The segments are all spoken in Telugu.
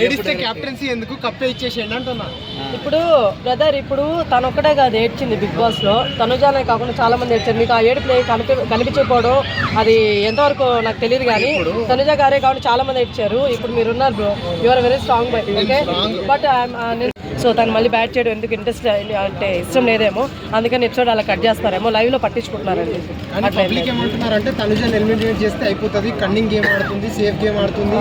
ఏడిస్తే క్యాప్టెన్సీ ఎందుకు? కప్పే ఇచ్చేసేయండి అంటున్నా. ఇప్పుడు బ్రదర్ ఇప్పుడు తను ఒక్కటే కాదు ఏడ్చింది బిగ్ బాస్లో. తనుజానే కాకుండా చాలా మంది ఏడ్చారు. మీకు ఆ ఏడుపు కనిపి కనిపించకపోవడం అది ఎంతవరకు నాకు తెలియదు కానీ తనుజ గారే కాబట్టి చాలా మంది ఏడ్చారు. ఇప్పుడు మీరు ఉన్నారు bro your very strong bye okay but so తను మళ్ళీ బ్యాట్ చేయడం ఎందుకు ఇంట్రెస్ట్ అంటే ఇష్టం లేదేమో అందుకని ఎపిసోడ్ అలా కట్ చేస్తారేమో లైవ్లో పట్టించుకుంటున్నారండి. పబ్లిక్. ఏమంటున్నారంటే తనుజన్ ఎలిమినేట్ చేస్తే అయిపోతుంది కన్నింగ్ గేమ్ ఆడుతుంది సేఫ్ గేమ్ ఆడుతుంది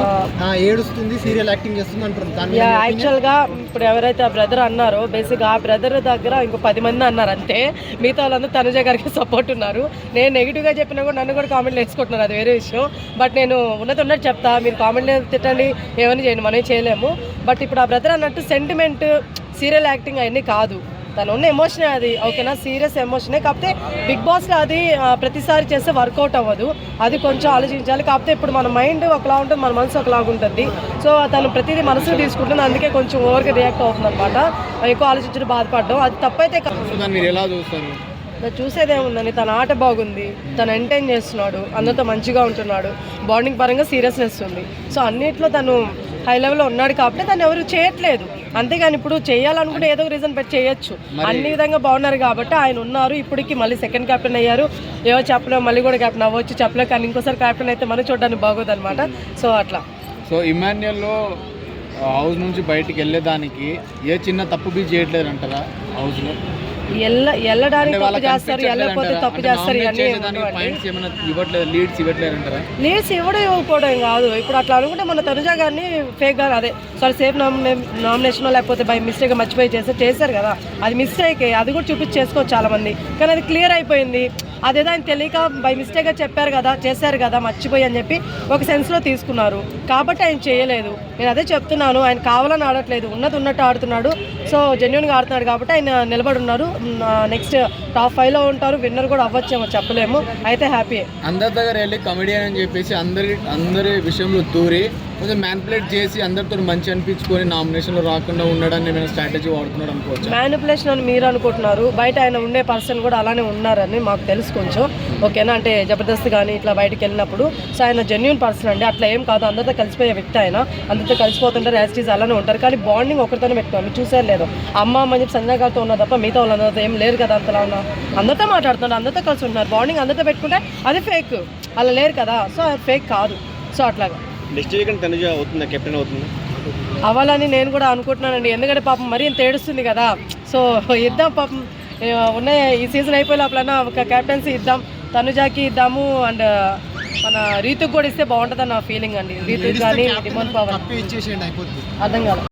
ఏడుస్తుంది సీరియల్ యాక్టింగ్ చేస్తుంది? యాక్చువల్గా ఇప్పుడు ఎవరైతే ఆ బ్రదర్ అన్నారో బేసిక్గా ఆ బ్రదర్ దగ్గర ఇంకో పది మంది అన్నారు అంతే. మిగతా వాళ్ళందరూ తనుజ గారికి సపోర్ట్ ఉన్నారు. నేను నెగిటివ్గా చెప్పినా కూడా నన్ను కూడా కామెంట్లు వేసుకుంటున్నారు అది వేరే విషయం. బట్ నేను ఉన్నది ఉన్నట్టు చెప్తా మీరు కామెంట్లు తిట్టండి ఏమని చేయండి మనం చేయలేము. బట్ ఇప్పుడు ఆ బ్రదర్ అన్నట్టు సెంటిమెంట్ సీరియల్ యాక్టింగ్ అవన్నీ కాదు. తను ఉన్న ఎమోషనే అది ఓకేనా సీరియస్ ఎమోషనే కాకపోతే బిగ్ బాస్లో అది ప్రతిసారి చేస్తే వర్కౌట్ అవ్వదు. అది కొంచెం ఆలోచించాలి. కాకపోతే ఇప్పుడు మన మైండ్ ఒకలా ఉంటుంది మన మనసు ఒకలాగా ఉంటుంది. సో తను ప్రతిదీ మనసులో తీసుకుంటుంది. అందుకే కొంచెం ఓవర్గా రియాక్ట్ అవుతుంది అనమాట ఎక్కువ ఆలోచించడం బాధపడడం. అది తప్పైతే ఇంకా చూసేదేముందని తన ఆట బాగుంది. తను ఎంటైన్ చేస్తున్నాడు. అందరితో మంచిగా ఉంటున్నాడు. బాండింగ్ పరంగా సీరియస్నెస్ ఉంది. సో అన్నిట్లో తను హై లెవెల్లో ఉన్నాడు కాబట్టి తను ఎవరు చేయట్లేదు. అంతేగాని ఇప్పుడు చేయాలనుకుంటే ఏదో రీజన్ పెట్టి చేయొచ్చు. అన్ని విధంగా బాగున్నారు కాబట్టి ఆయన ఉన్నారు. ఇప్పటికి మళ్ళీ సెకండ్ కెప్టెన్ అయ్యారు. ఏవో చెప్పలేము మళ్ళీ కూడా కెప్టెన్ అవ్వచ్చు చెప్పలేము. కానీ ఇంకోసారి కెప్టెన్ అయితే మళ్ళీ చూడడానికి బాగోదు అనమాట సో అట్లా. సో ఇమాన్యుయల్లో హౌస్ నుంచి బయటికి వెళ్ళేదానికి ఏ చిన్న తప్పు బీ చేయట్లేదు అంటారా హౌస్లో ఎల్ల వెళ్ళడానికి తప్పు చేస్తారు వెళ్ళకపోతే తప్పు చేస్తారు ఇవన్నీ లీడ్స్ ఇవ్వడం ఇవ్వకపోవడం కాదు. ఇప్పుడు అట్లా అనుకుంటే మన తనుజా గారిని ఫేక్గా అదే సారీ సేఫ్ నామినేషన్ లేకపోతే బై మిస్టేక్ మర్చిపోయి చేస్తే చేశారు కదా. అది మిస్టేక్ అది కూడా చూపించి చేసుకోవచ్చు చాలా మంది కానీ అది క్లియర్ అయిపోయింది. అదేదో ఆయన తెలియక బై మిస్టేక్గా చెప్పారు కదా చేశారు కదా మర్చిపోయి అని చెప్పి ఒక సెన్స్లో తీసుకున్నారు. కాబట్టి ఆయన చేయలేదు. నేను అదే చెప్తున్నాను ఆయన కావాలని ఆడట్లేదు ఉన్నది ఉన్నట్టు ఆడుతున్నాడు. సో జెన్యున్గా ఆడుతున్నాడు కాబట్టి ఆయన నిలబడి ఉన్నారు నెక్స్ట్ టాప్ ఫైవ్లో ఉంటారు. విన్నర్ కూడా అవ్వచ్చేమో చెప్పలేము. అయితే హ్యాపీ అందరి దగ్గర వెళ్ళి కమెడియన్ అని చెప్పేసి అందరి అందరి విషయంలో దూరి కొంచెం మ్యానిపులేట్ చేసి అందరితో మంచి అనిపించుకొని నామినేషన్లో రాకుండా ఉండడానికి ఏమైనా స్ట్రాటజీ వాడుతున్నాడు అనుకోవచ్చు? మ్యానిపులేషన్ అని మీరు అనుకుంటున్నారు. బయట ఆయన ఉండే పర్సన్ కూడా అలానే ఉన్నారని మాకు తెలుసు కొంచెం. ఓకేనా? అంటే జబర్దస్త్ కానీ ఇట్లా బయటకు వెళ్ళినప్పుడు. సో ఆయన జెన్యున్ పర్సన్ అండి. అట్లా ఏం కాదు. అందరితో కలిసిపోయే వ్యక్తి ఆయన. అందరితో కలిసిపోతుంటారు. యాస్టీస్ అలానే ఉంటారు. కానీ బాండింగ్ ఒకరితోనే పెట్టుకోండి చూసారు లేదు. అమ్మ అమ్మ అని చెప్పి సంజయ్ గారితో ఉన్నా తప్ప మిగతా వాళ్ళందరితో ఏం లేరు కదా అంతలా ఉన్నా. అందరితో మాట్లాడుతున్నారు. అందరితో కలిసి ఉంటున్నారు. బాండింగ్ అందరితో పెట్టుకుంటే అది ఫేక్ అలా లేరు కదా. సో అది ఫేక్ కాదు. సో అట్లాగా. నెక్స్ట్ వీకెండ్ తనుజ అవుతుందా? కెప్టెన్ అవుతుందా? అవ్వాలని నేను కూడా అనుకుంటున్నానండి. ఎందుకంటే పాపం మరీ ఇంత ఏడుస్తుంది కదా. సో ఇద్దాం పాపం. ఉన్న ఈ సీజన్ అయిపోయే లోపలన్నా ఒక కెప్టెన్సీ ఇద్దాం. తనుజాకి ఇద్దాము అండ్ మన రీతుకు కూడా ఇస్తే బాగుంటుంది నా ఫీలింగ్ అండి. రీతుకి ఏడిస్తే కానీ డిమోన్ పవర్ అర్థం కాదు